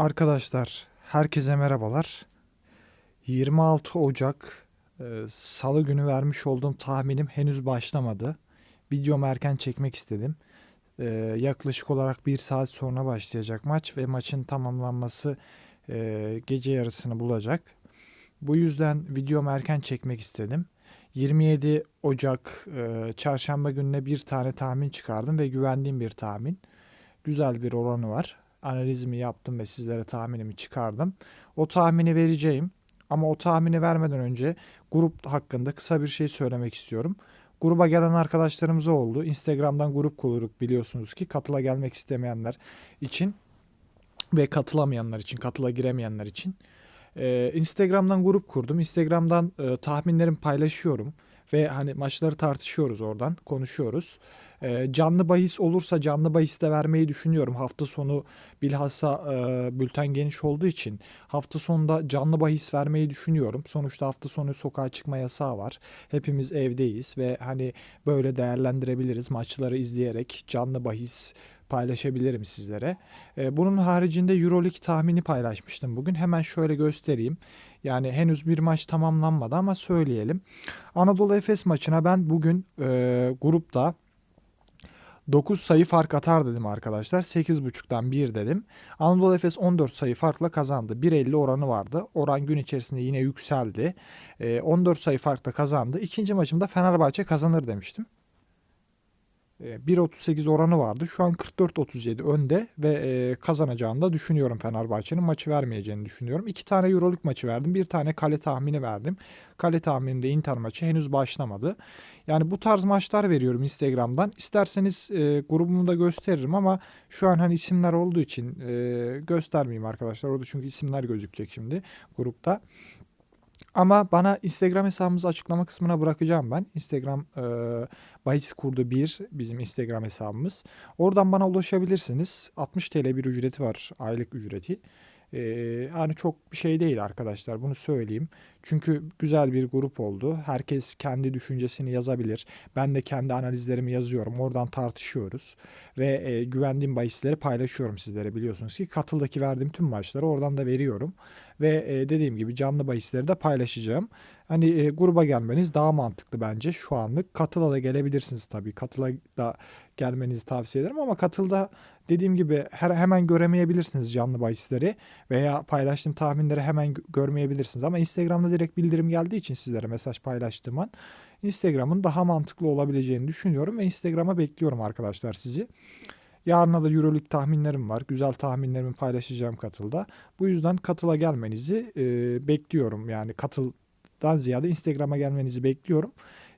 Arkadaşlar, herkese merhabalar. 26 Ocak e, Salı günü vermiş olduğum tahminim henüz başlamadı. Videomu erken çekmek istedim. E, yaklaşık olarak bir saat sonra başlayacak maç ve maçın tamamlanması e, gece yarısını bulacak. Bu yüzden videomu erken çekmek istedim. 27 Ocak çarşamba gününe bir tane tahmin çıkardım ve güvendiğim bir tahmin. Güzel bir oranı var analizimi yaptım ve sizlere tahminimi çıkardım. O tahmini vereceğim. Ama o tahmini vermeden önce grup hakkında kısa bir şey söylemek istiyorum. Gruba gelen arkadaşlarımız oldu. Instagram'dan grup kurduk biliyorsunuz ki katıla gelmek istemeyenler için ve katılamayanlar için, katıla giremeyenler için. Ee, Instagram'dan grup kurdum. Instagram'dan e, tahminlerimi paylaşıyorum ve hani maçları tartışıyoruz oradan, konuşuyoruz. Ee, canlı bahis olursa canlı bahis de vermeyi düşünüyorum. Hafta sonu bilhassa e, bülten geniş olduğu için hafta sonunda canlı bahis vermeyi düşünüyorum. Sonuçta hafta sonu sokağa çıkma yasağı var. Hepimiz evdeyiz ve hani böyle değerlendirebiliriz. Maçları izleyerek canlı bahis paylaşabilirim sizlere. Ee, bunun haricinde Euroleague tahmini paylaşmıştım bugün. Hemen şöyle göstereyim. Yani henüz bir maç tamamlanmadı ama söyleyelim. Anadolu Efes maçına ben bugün e, grupta 9 sayı fark atar dedim arkadaşlar. 8.5'tan 1 dedim. Anadolu Efes 14 sayı farkla kazandı. 1.50 oranı vardı. Oran gün içerisinde yine yükseldi. E, 14 sayı farkla kazandı. İkinci maçımda Fenerbahçe kazanır demiştim. 1.38 oranı vardı. Şu an 44-37 önde ve e, kazanacağını da düşünüyorum Fenerbahçe'nin. Maçı vermeyeceğini düşünüyorum. İki tane Euroleague maçı verdim. Bir tane kale tahmini verdim. Kale tahmininde Inter maçı henüz başlamadı. Yani bu tarz maçlar veriyorum Instagram'dan. İsterseniz e, grubumu da gösteririm ama şu an hani isimler olduğu için e, göstermeyeyim arkadaşlar. Orada çünkü isimler gözükecek şimdi grupta. Ama bana Instagram hesabımızı açıklama kısmına bırakacağım ben. Instagram e, bahis kurdu bir bizim Instagram hesabımız. Oradan bana ulaşabilirsiniz. 60 TL bir ücreti var aylık ücreti. Ee, yani çok bir şey değil arkadaşlar bunu söyleyeyim. Çünkü güzel bir grup oldu. Herkes kendi düşüncesini yazabilir. Ben de kendi analizlerimi yazıyorum. Oradan tartışıyoruz. Ve e, güvendiğim bahisleri paylaşıyorum sizlere biliyorsunuz ki. Katıldaki verdiğim tüm maçları oradan da veriyorum. Ve e, dediğim gibi canlı bahisleri de paylaşacağım. Hani e, gruba gelmeniz daha mantıklı bence şu anlık. Katıla da gelebilirsiniz tabii. Katıla da gelmenizi tavsiye ederim ama katılda dediğim gibi her hemen göremeyebilirsiniz canlı bahisleri veya paylaştığım tahminleri hemen görmeyebilirsiniz ama Instagram'da direkt bildirim geldiği için sizlere mesaj paylaştığım an Instagram'ın daha mantıklı olabileceğini düşünüyorum ve Instagram'a bekliyorum arkadaşlar sizi. Yarına da Euroleague tahminlerim var. Güzel tahminlerimi paylaşacağım katılda. Bu yüzden katıla gelmenizi e, bekliyorum. Yani katıldan ziyade Instagram'a gelmenizi bekliyorum.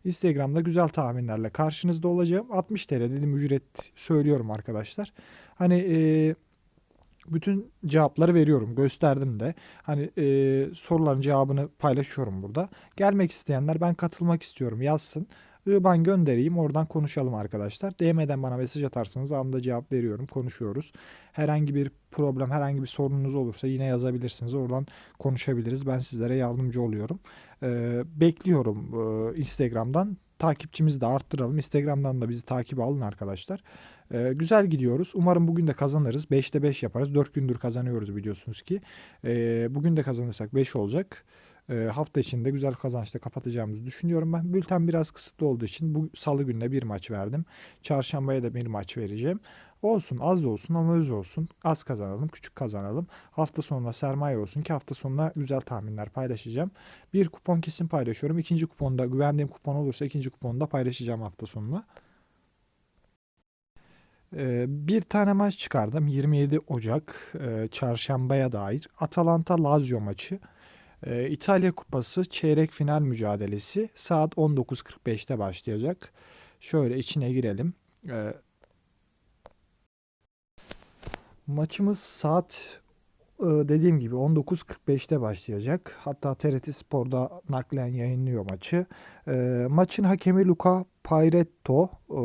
Instagram'da güzel tahminlerle karşınızda olacağım. 60 TL dedim ücret söylüyorum arkadaşlar. Hani e, bütün cevapları veriyorum. Gösterdim de. Hani e, soruların cevabını paylaşıyorum burada. Gelmek isteyenler ben katılmak istiyorum yazsın. IBAN göndereyim oradan konuşalım arkadaşlar. DM'den bana mesaj atarsanız anında cevap veriyorum konuşuyoruz. Herhangi bir problem herhangi bir sorununuz olursa yine yazabilirsiniz. Oradan konuşabiliriz. Ben sizlere yardımcı oluyorum. Ee, bekliyorum e, Instagram'dan. Takipçimizi de arttıralım. Instagram'dan da bizi takip alın arkadaşlar. Ee, güzel gidiyoruz. Umarım bugün de kazanırız. 5'te 5 yaparız. 4 gündür kazanıyoruz biliyorsunuz ki. Ee, bugün de kazanırsak 5 olacak hafta içinde güzel kazançla kapatacağımızı düşünüyorum ben. Bülten biraz kısıtlı olduğu için bu salı gününe bir maç verdim. Çarşambaya da bir maç vereceğim. Olsun az olsun ama öz olsun. Az kazanalım küçük kazanalım. Hafta sonuna sermaye olsun ki hafta sonuna güzel tahminler paylaşacağım. Bir kupon kesin paylaşıyorum. İkinci kuponda güvendiğim kupon olursa ikinci kuponu da paylaşacağım hafta sonuna. Ee, Bir tane maç çıkardım 27 Ocak e, çarşambaya dair Atalanta Lazio maçı. Ee, İtalya Kupası çeyrek final mücadelesi saat 19.45'te başlayacak. Şöyle içine girelim. Ee, maçımız saat e, dediğim gibi 19.45'te başlayacak. Hatta TRT Spor'da naklen yayınlıyor maçı. Ee, maçın hakemi Luca Pairetto e,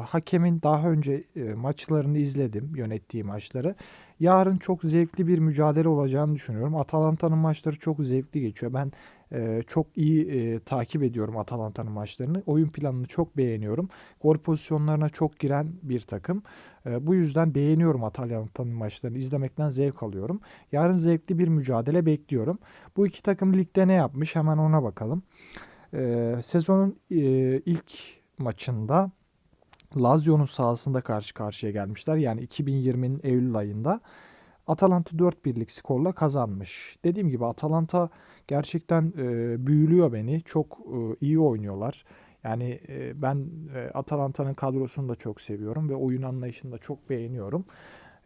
hakemin daha önce e, maçlarını izledim, yönettiği maçları. Yarın çok zevkli bir mücadele olacağını düşünüyorum. Atalanta'nın maçları çok zevkli geçiyor. Ben e, çok iyi e, takip ediyorum Atalanta'nın maçlarını. Oyun planını çok beğeniyorum. Gol pozisyonlarına çok giren bir takım. E, bu yüzden beğeniyorum Atalanta'nın maçlarını. izlemekten zevk alıyorum. Yarın zevkli bir mücadele bekliyorum. Bu iki takım ligde ne yapmış hemen ona bakalım. E, sezonun e, ilk maçında Lazio'nun sahasında karşı karşıya gelmişler. Yani 2020'nin Eylül ayında. Atalanta 4-1'lik skorla kazanmış. Dediğim gibi Atalanta gerçekten e, büyülüyor beni. Çok e, iyi oynuyorlar. Yani e, ben e, Atalanta'nın kadrosunu da çok seviyorum ve oyun anlayışını da çok beğeniyorum.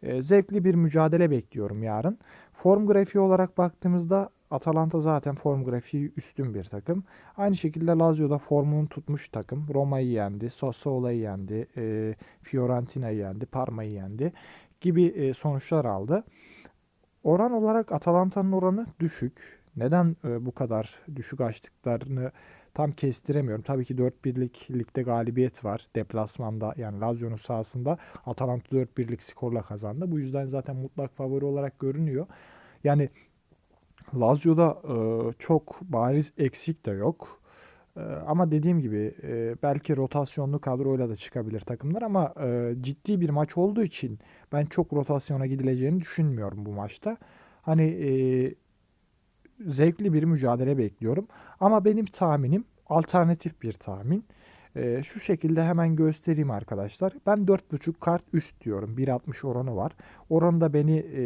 E, zevkli bir mücadele bekliyorum yarın. Form grafiği olarak baktığımızda Atalanta zaten form grafiği üstün bir takım. Aynı şekilde Lazio'da formunu tutmuş takım. Roma'yı yendi, Sassuolo'yu yendi, e, Fiorentina'yı yendi, Parma'yı yendi gibi e, sonuçlar aldı. Oran olarak Atalanta'nın oranı düşük. Neden e, bu kadar düşük açtıklarını tam kestiremiyorum. Tabii ki 4-1'lik ligde galibiyet var. Deplasmanda yani Lazio'nun sahasında Atalanta 4-1'lik skorla kazandı. Bu yüzden zaten mutlak favori olarak görünüyor. Yani Lazio'da e, çok bariz eksik de yok. E, ama dediğim gibi e, belki rotasyonlu kadroyla da çıkabilir takımlar ama e, ciddi bir maç olduğu için ben çok rotasyona gidileceğini düşünmüyorum bu maçta. Hani e, zevkli bir mücadele bekliyorum. Ama benim tahminim alternatif bir tahmin. E, şu şekilde hemen göstereyim arkadaşlar. Ben 4.5 kart üst diyorum. 1.60 oranı var. Oranı da beni e,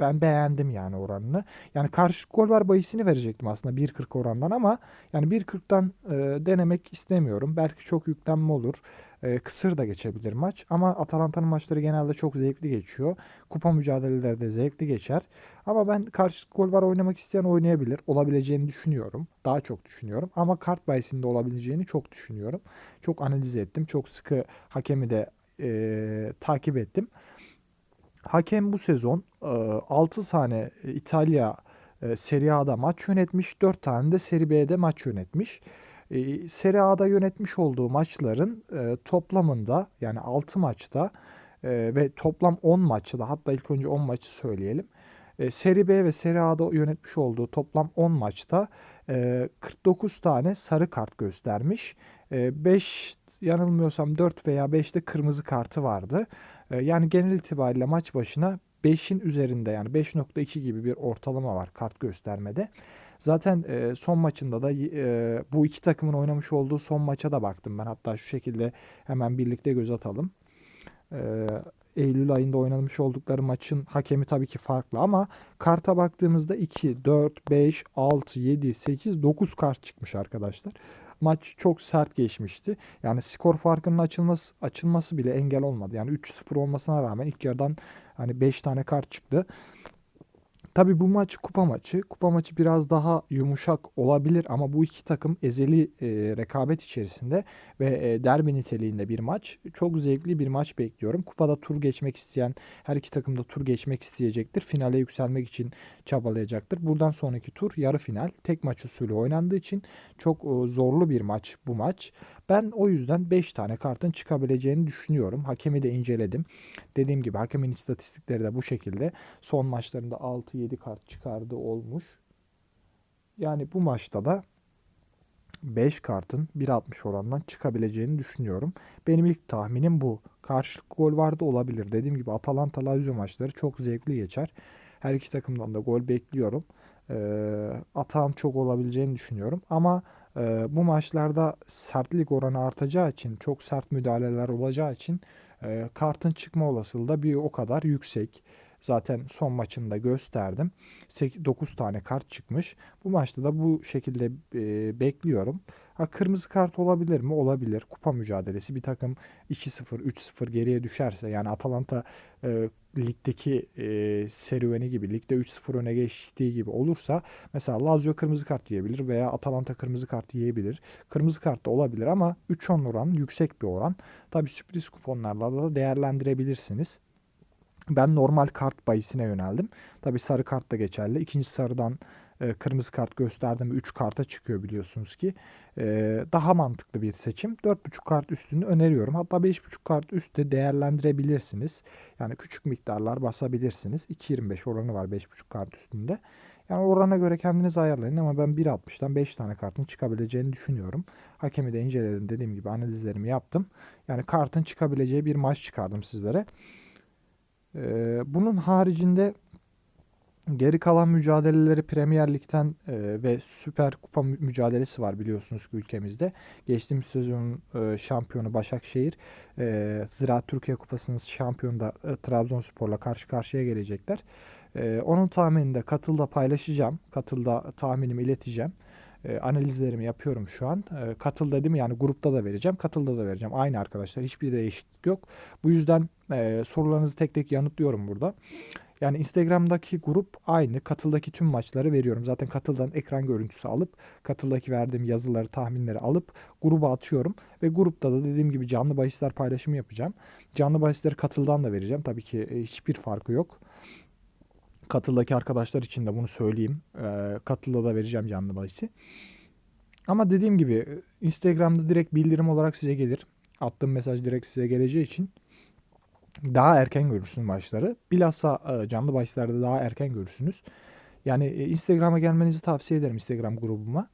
ben beğendim yani oranını. Yani karşı gol var bahisini verecektim aslında 1.40 orandan ama yani 1.40'dan e, denemek istemiyorum. Belki çok yüklenme olur. E, kısır da geçebilir maç ama Atalanta'nın maçları genelde çok zevkli geçiyor. Kupa mücadeleleri de zevkli geçer. Ama ben karşı gol var oynamak isteyen oynayabilir. Olabileceğini düşünüyorum. Daha çok düşünüyorum. Ama kart bahisinde olabileceğini çok düşünüyorum. Çok analiz ettim. Çok sıkı hakemi de e, takip ettim. Hakem bu sezon 6 tane İtalya e, Serie A'da maç yönetmiş, 4 tane de Serie B'de maç yönetmiş. E, Serie A'da yönetmiş olduğu maçların e, toplamında yani 6 maçta ve toplam 10 maçta hatta ilk önce 10 maçı söyleyelim. Serie B ve Serie A'da yönetmiş olduğu toplam 10 maçta 49 tane sarı kart göstermiş. 5 yanılmıyorsam 4 veya 5 de kırmızı kartı vardı. Ee, yani genel itibariyle maç başına 5'in üzerinde yani 5.2 gibi bir ortalama var kart göstermede. Zaten e, son maçında da e, bu iki takımın oynamış olduğu son maça da baktım ben. Hatta şu şekilde hemen birlikte göz atalım. E, Eylül ayında oynanmış oldukları maçın hakemi tabii ki farklı ama karta baktığımızda 2, 4, 5, 6, 7, 8, 9 kart çıkmış arkadaşlar maç çok sert geçmişti. Yani skor farkının açılması açılması bile engel olmadı. Yani 3-0 olmasına rağmen ilk yarıdan hani 5 tane kart çıktı. Tabi bu maç kupa maçı. Kupa maçı biraz daha yumuşak olabilir ama bu iki takım ezeli e, rekabet içerisinde ve e, derbi niteliğinde bir maç. Çok zevkli bir maç bekliyorum. Kupada tur geçmek isteyen her iki takım da tur geçmek isteyecektir. Finale yükselmek için çabalayacaktır. Buradan sonraki tur yarı final. Tek maç usulü oynandığı için çok e, zorlu bir maç bu maç. Ben o yüzden 5 tane kartın çıkabileceğini düşünüyorum. Hakemi de inceledim. Dediğim gibi hakemin istatistikleri de bu şekilde. Son maçlarında 6-7 kart çıkardı olmuş. Yani bu maçta da 5 kartın 1.60 orandan çıkabileceğini düşünüyorum. Benim ilk tahminim bu. Karşılık gol vardı olabilir. Dediğim gibi Atalanta Lazio maçları çok zevkli geçer. Her iki takımdan da gol bekliyorum. Ee, atan çok olabileceğini düşünüyorum. Ama e, bu maçlarda sertlik oranı artacağı için, çok sert müdahaleler olacağı için e, kartın çıkma olasılığı da bir o kadar yüksek. Zaten son maçında gösterdim. 8, 9 tane kart çıkmış. Bu maçta da bu şekilde e, bekliyorum. Ha, kırmızı kart olabilir mi? Olabilir. Kupa mücadelesi bir takım 2-0, 3-0 geriye düşerse yani Atalanta e, ligdeki e, serüveni gibi ligde 3-0 öne geçtiği gibi olursa mesela Lazio kırmızı kart yiyebilir veya Atalanta kırmızı kart yiyebilir. Kırmızı kart da olabilir ama 3-10 oran yüksek bir oran. Tabi sürpriz kuponlarla da değerlendirebilirsiniz. Ben normal kart bayisine yöneldim. Tabi sarı kart da geçerli. İkinci sarıdan e, kırmızı kart gösterdim 3 karta çıkıyor biliyorsunuz ki. E, daha mantıklı bir seçim. 4.5 kart üstünü öneriyorum. Hatta 5.5 kart üstü değerlendirebilirsiniz. Yani küçük miktarlar basabilirsiniz. 2.25 oranı var 5.5 kart üstünde. Yani orana göre kendiniz ayarlayın ama ben 1.60'dan 5 tane kartın çıkabileceğini düşünüyorum. Hakemi de inceledim dediğim gibi analizlerimi yaptım. Yani kartın çıkabileceği bir maç çıkardım sizlere. Ee, bunun haricinde geri kalan mücadeleleri Premier Lig'den e, ve Süper Kupa mü- mücadelesi var biliyorsunuz ki ülkemizde. Geçtiğimiz sezonun e, şampiyonu Başakşehir, e, Ziraat Türkiye Kupası'nın şampiyonu da e, Trabzonspor'la karşı karşıya gelecekler. E, onun tahminini de Katıl'da paylaşacağım. Katıl'da tahminimi ileteceğim. E, analizlerimi yapıyorum şu an. E, katıl dedim yani grupta da vereceğim, katılda da vereceğim. Aynı arkadaşlar hiçbir değişiklik yok. Bu yüzden e, sorularınızı tek tek yanıtlıyorum burada. Yani Instagram'daki grup aynı. Katıldaki tüm maçları veriyorum. Zaten katıldan ekran görüntüsü alıp katıldaki verdiğim yazıları, tahminleri alıp gruba atıyorum. Ve grupta da dediğim gibi canlı bahisler paylaşımı yapacağım. Canlı bahisleri katıldan da vereceğim. Tabii ki e, hiçbir farkı yok. Katıldaki arkadaşlar için de bunu söyleyeyim. Ee, katılda da vereceğim canlı bahisi. Ama dediğim gibi e, Instagram'da direkt bildirim olarak size gelir. Attığım mesaj direkt size geleceği için daha erken görürsünüz maçları. Bilhassa e, canlı bahislerde daha erken görürsünüz. Yani e, Instagram'a gelmenizi tavsiye ederim Instagram grubuma.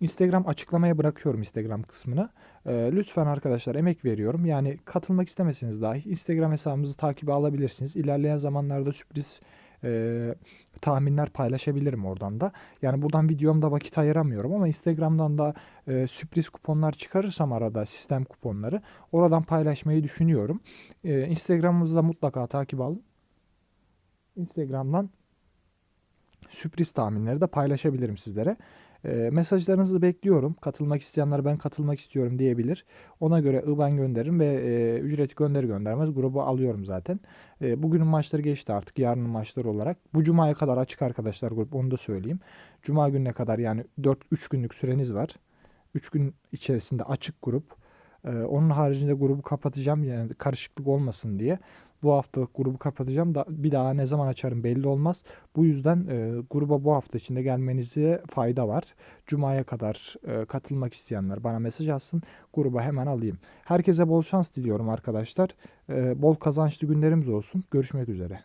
Instagram açıklamaya bırakıyorum Instagram kısmına. E, lütfen arkadaşlar emek veriyorum. Yani katılmak istemeseniz dahi Instagram hesabımızı takibe alabilirsiniz. İlerleyen zamanlarda sürpriz e, tahminler paylaşabilirim oradan da. Yani buradan videomda vakit ayıramıyorum ama Instagram'dan da e, sürpriz kuponlar çıkarırsam arada sistem kuponları oradan paylaşmayı düşünüyorum. E, Instagram'ımızda mutlaka takip alın. Instagram'dan sürpriz tahminleri de paylaşabilirim sizlere. E, mesajlarınızı bekliyorum. Katılmak isteyenler ben katılmak istiyorum diyebilir. Ona göre IBAN gönderirim ve e, ücret gönderi göndermez grubu alıyorum zaten. E, bugünün maçları geçti artık yarının maçları olarak. Bu cumaya kadar açık arkadaşlar grup onu da söyleyeyim. Cuma gününe kadar yani 4-3 günlük süreniz var. 3 gün içerisinde açık grup. E, onun haricinde grubu kapatacağım yani karışıklık olmasın diye. Bu haftalık grubu kapatacağım. Da, bir daha ne zaman açarım belli olmaz. Bu yüzden e, gruba bu hafta içinde gelmenize fayda var. Cuma'ya kadar e, katılmak isteyenler bana mesaj atsın. Gruba hemen alayım. Herkese bol şans diliyorum arkadaşlar. E, bol kazançlı günlerimiz olsun. Görüşmek üzere.